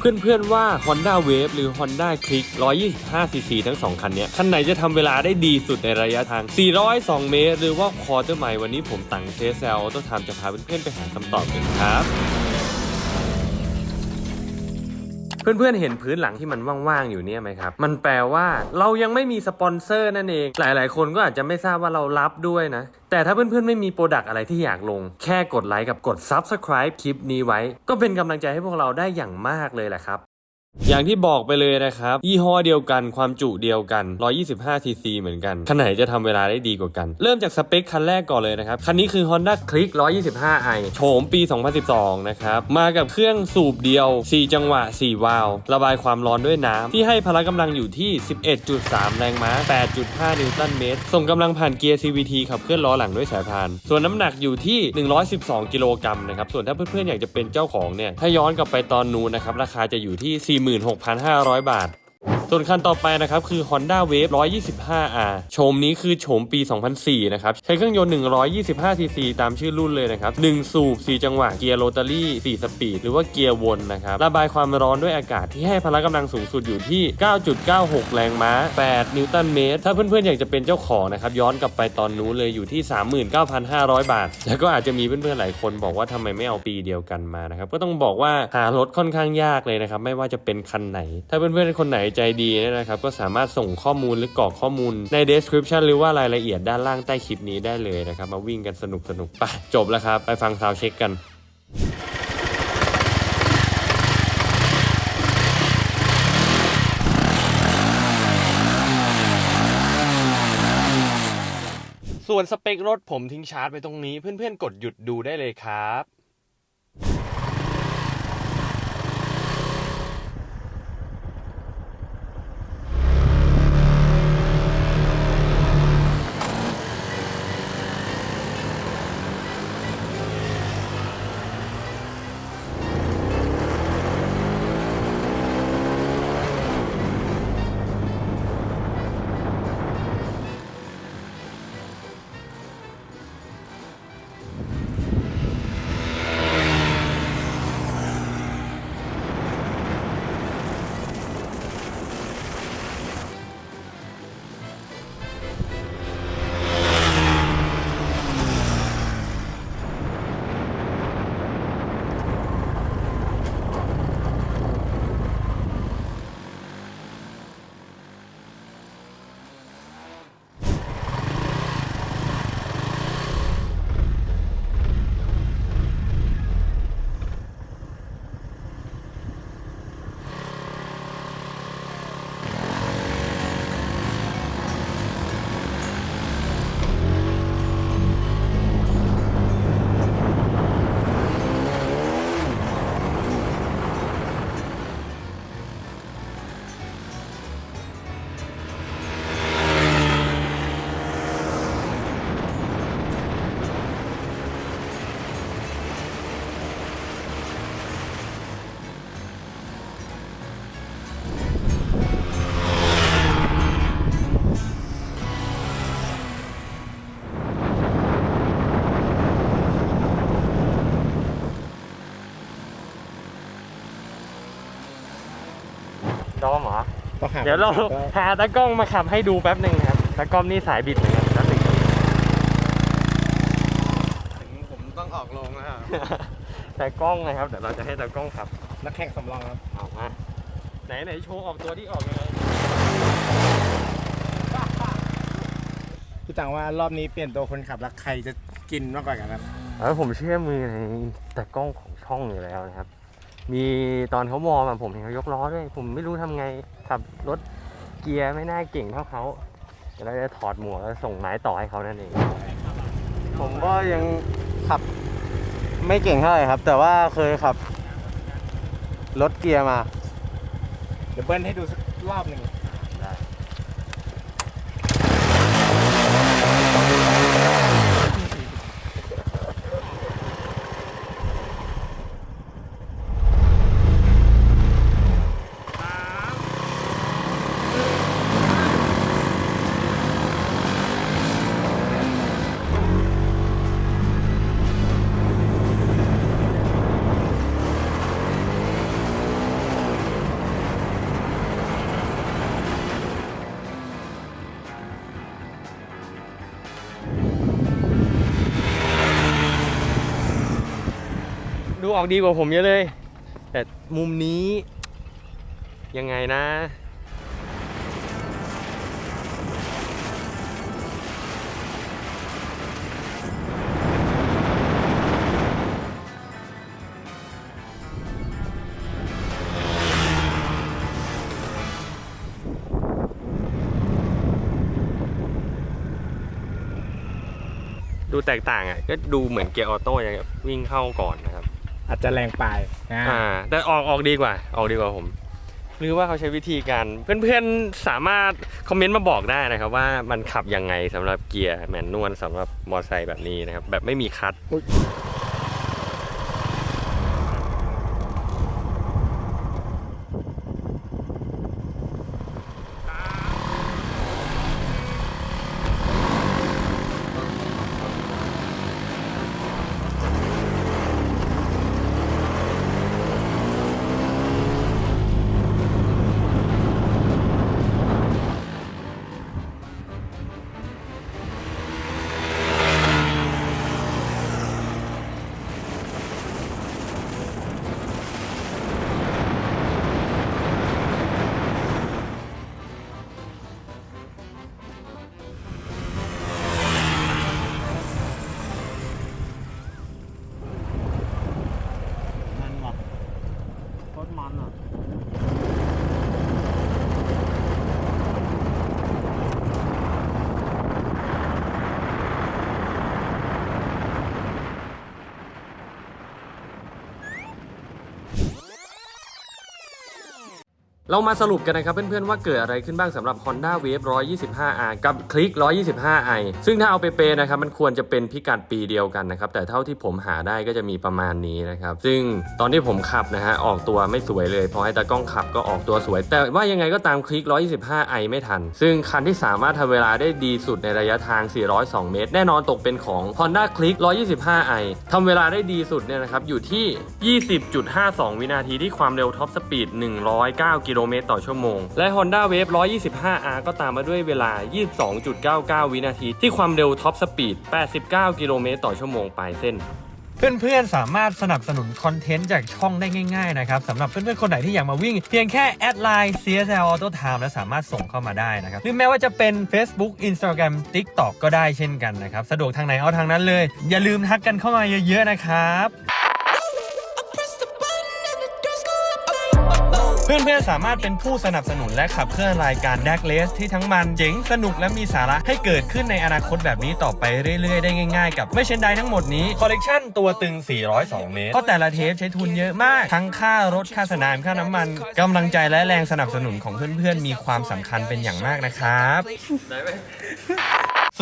เพื่อนๆว่า Honda Wave หรือ Honda Click 125cc ทั้ง 2 คันนี้คันไหนจะทำเวลาได้ดีสุดในระยะทาง 402 เมตร หรือว่า Quarter Mile วันนี้ผมตังเทสเซลต้องทำจะพาเพื่อนๆไปหาคำตอบกันครับ เพื่อนๆเห็นพื้นหลังที่มันว่างๆอยู่เนี่ยไหมครับ มันแปลว่าเรายังไม่มีสปอนเซอร์นั่นเอง หลายๆ คนก็อาจจะไม่ทราบว่าเรารับด้วยนะ แต่ถ้าเพื่อนๆไม่มีโปรดักอะไรที่อยากลง แค่กดไลค์กับกด Subscribe คลิปนี้ไว้ ก็เป็นกำลังใจให้พวกเราได้อย่างมากเลยแหละครับ อย่างที่บอกไปเลยนะครับ ยี่ห้อเดียวกันความจุเดียวกัน 125 cc เหมือนกัน คันไหนจะทำเวลาได้ดีกว่ากัน เริ่มจากสเปคคันแรกก่อนเลยนะครับ คันนี้คือ Honda Click 125i โฉมปี 2012 นะครับ มากับเครื่องสูบเดียว 4 จังหวะ 4 วาล์วระบายความร้อนด้วยน้ำที่ให้พละกำลังอยู่ที่ 11.3 แรงม้า 8.5 นิวตันเมตร ส่งกำลังผ่านเกียร์ CVT ขับเคลื่อนล้อหลังด้วยสายพาน ส่วนน้ำหนักอยู่ที่ 112 กิโลกรัมนะครับ ส่วนถ้าเพื่อนๆอยากจะเป็นเจ้าของเนี่ย ถ้าย้อนกลับไปตอนนู้นนะครับ ราคาจะอยู่ที่46,500 บาท ส่วนคันต่อไปนะครับคือ Honda Wave 125R โฉมนี้คือโฉมปี 2004 นะครับ ใช้เครื่องยนต์ 125cc ตามชื่อรุ่นเลยนะครับ 1 สูบ 4 จังหวะ เกียร์โรตารี่ 4 สปีด หรือว่าเกียร์วนนะครับ ระบายความร้อนด้วยอากาศที่ให้พละกำลังสูงสุดอยู่ที่ 9.96 แรงม้า 8 นิวตันเมตร ถ้าเพื่อนๆ อยากจะเป็นเจ้าของนะครับ ย้อนกลับไปตอนนู้นเลยอยู่ที่ 39,500 บาท แล้วก็อาจจะมีเพื่อนๆ หลายคนบอกว่าทำไมไม่เอาปีเดียวกันมานะครับ ก็ต้องบอกว่าหารถค่อนข้างยากเลยนะครับ ไม่ว่าจะเป็นคันไหน ถ้าเพื่อนๆ คนไหนใจดีเนะครับก็สามารถส่งข้อมูลหรือกรอกข้อมูลใน description หรือว่ารายละเอียดด้านล่างใต้คลิปนี้ได้เลยนะครับ มาวิ่งกันสนุกๆไปจบแล้วครับ ไปฟังซาวเช็คกันส่วนสเปครถผมทิ้งชาร์จไปตรงนี้เพื่อนๆกดหยุดดูได้เลยครับ ดอมเหรอต้องหาเดี๋ยวเราคนขับได้หาตากล้องมาขับให้ดูแป๊บหนึ่งครับตากล้องนี่สายบิดเหมือนกันแป๊บหนึ่งครับถึงผมต้องออกลงแล้วครับแต่กล้องนะครับเดี๋ยวเราจะให้ตากล้องขับนักแข่งสำรองครับเอามาไหนไหนโชว์ออกตัวที่ออกยังไงพี่ตังว่ารอบนี้เปลี่ยนตัวคนขับแล้วใครจะกินมากกว่ากันครับเออผมเชื่อมือในตากล้องของช่องอยู่แล้วนะครับ มีตอนเขาวอร์มอะผมเห็นเขายกล้อด้วย ผมไม่รู้ทำไงขับรถเกียร์ไม่น่าเก่งเท่าเขาเดี๋ยวเราจะถอดหมวกแล้วส่งไม้ต่อให้เขานั่นเอง ผมก็ยังขับไม่เก่งเท่าไหร่ครับ แต่ว่าเคยขับรถเกียร์มา เดี๋ยวเบิ้ลให้ดูสักรอบหนึ่ง ออกดีกว่าผมเยอะเลย แต่มุมนี้ ยังไงนะ ดูแตกต่างอะ ก็ดูเหมือนเกียร์ออโต้ยังวิ่งเข้าก่อนนะ อาจจะแรงไปนะอ่าแต่ออกออกดีกว่า ออกดีกว่าผม หรือว่าเขาใช้วิธีการเพื่อนๆสามารถคอมเมนต์มาบอกได้นะครับ ว่ามันขับยังไงสำหรับเกียร์แมนนวลสำหรับมอเตอร์ไซค์แบบนี้นะครับ แบบไม่มีคัท เรามาสรุปกันนะครับเพื่อนๆว่าเกิดอะไรขึ้นบ้างสำหรับ Honda Wave 125R กับ Click 125i ซึ่งถ้าเอาไปเปย์นะครับมันควรจะเป็นพิกัดปีเดียวกันนะครับแต่เท่าที่ผมหาได้ก็จะมีประมาณนี้นะครับซึ่งตอนที่ผมขับนะฮะออกตัวไม่สวยเลยพอให้ตากล้องขับก็ออกตัวสวย แต่ว่ายังไงก็ตาม Click 125i ไม่ทัน ซึ่งคันที่สามารถทำเวลาได้ดีสุดในระยะทาง 402 เมตร แน่นอนตกเป็นของ Honda Click 125i ทำเวลาได้ดีสุดเนี่ยนะครับอยู่ที่ 20.52 วินาทีที่ความเร็วท็อปสปีด109กิโลเมตรต่อชั่วโมง และ Honda Wave 125R ก็ตามมาด้วยเวลา 22.99 วินาที ที่ความเร็วท็อปสปีด 89 กิโลเมตรต่อชั่วโมงปลายเส้นเพื่อนๆ สามารถสนับสนุนคอนเทนต์จากช่องได้ง่าย ๆ นะครับสำหรับเพื่อนๆ คนไหนที่อยากมาวิ่ง เพียงแค่แอดไลน์ CSL Auto Time และสามารถส่งเข้ามาได้นะครับ หรือแม้ว่าจะเป็น Facebook Instagram TikTok ก็ได้เช่นกันนะครับ สะดวกทางไหนเอาทางนั้นเลย อย่าลืมทักกันเข้ามาเยอะๆ นะครับ เพื่อนๆสามารถเป็นผู้สนับสนุนและขับเคลื่อนรายการ d a c k l e s ที่ทั้งมันเจ๋งสนุกและมีสาระให้เกิดขึ้นในอนาคตแบบนี้ต่อไปเรื่อยๆ ได้ง่ายๆ กับไม่เช่นใดทั้งหมดนี้คอลเลกชันตัวตึง 402 เมตรเพราะแต่ละเทปใช้ทุนเยอะมาก ทั้งค่ารถค่าสนามค่าน้ำมันกำลังใจและแรงสนับสนุนของเพื่อนๆมีความสำคัญเป็นอย่างมากนะครับ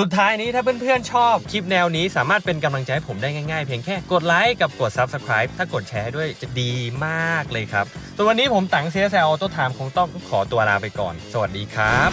สุดท้ายนี้ถ้าเพื่อนๆชอบคลิปแนวนี้สามารถเป็นกำลังใจให้ผมได้ง่ายๆ เพียงแค่กดไลค์กับกด Subscribe ถ้ากดแชร์ด้วยจะดีมากเลยครับตัววันนี้ผมตังเซียแซลตัวถามคงต้องขอตัวลาไปก่อน สวัสดีครับ